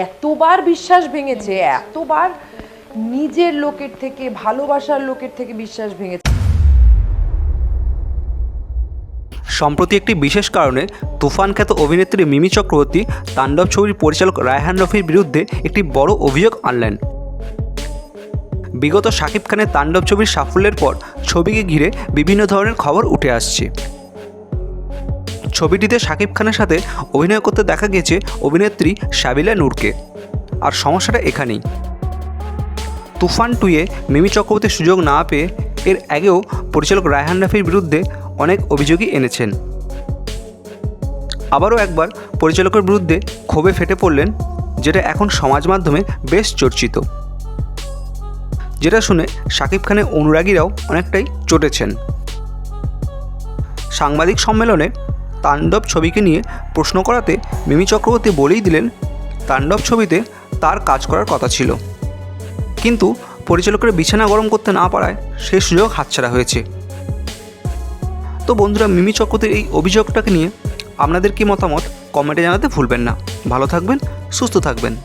এতবার বিশ্বাস ভেঙেছে, এতবার নিজের লোকের থেকে, ভালোবাসার লোকের থেকে বিশ্বাস ভেঙেছে। সম্প্রতি একটি বিশেষ কারণে তুফান খ্যাত অভিনেত্রী মিমি চক্রবর্তী তাণ্ডব ছবির পরিচালক রায়হান রফির বিরুদ্ধে একটি বড় অভিযোগ আনলেন। বিগত শাকিব খানের তাণ্ডব ছবির সাফল্যের পর ছবিকে ঘিরে বিভিন্ন ধরনের খবর উঠে আসছে। ছবিটিতে শাকিব খানের সাথে অভিনয় করতে দেখা গেছে অভিনেত্রী সাবিলা নূরকে। আর সমস্যাটা এখানেই। তুফান টুয়ে মিমি চক্রবর্তীর সুযোগ না পেয়ে এর আগেও পরিচালক রায়হান রাফির বিরুদ্ধে অনেক অভিযোগই এনেছেন। আবারও একবার পরিচালকের বিরুদ্ধে ক্ষোভে ফেটে পড়লেন, যেটা এখন সমাজ মাধ্যমে বেশ চর্চিত। যেটা শুনে শাকিব খানের অনুরাগীরাও অনেকটাই চটেছেন। সাংবাদিক সম্মেলনে তাণ্ডব ছবিকে নিয়ে প্রশ্ন করাতে মিমি চক্রবর্তী বলেই দিলেন, তাণ্ডব ছবিতে তার কাজ করার কথা ছিল। কিন্তু পরিচালকের বিছানা গরম করতে না পারায় সেই সুযোগ হাতছাড়া হয়েছে। তো বন্ধুরা, মিমি চক্রবর্তীর এই অভিযোগটাকে নিয়ে আপনাদের কি মতামত? কমেন্টে জানাতে ভুলবেন না। ভালো থাকবেন, সুস্থ থাকবেন।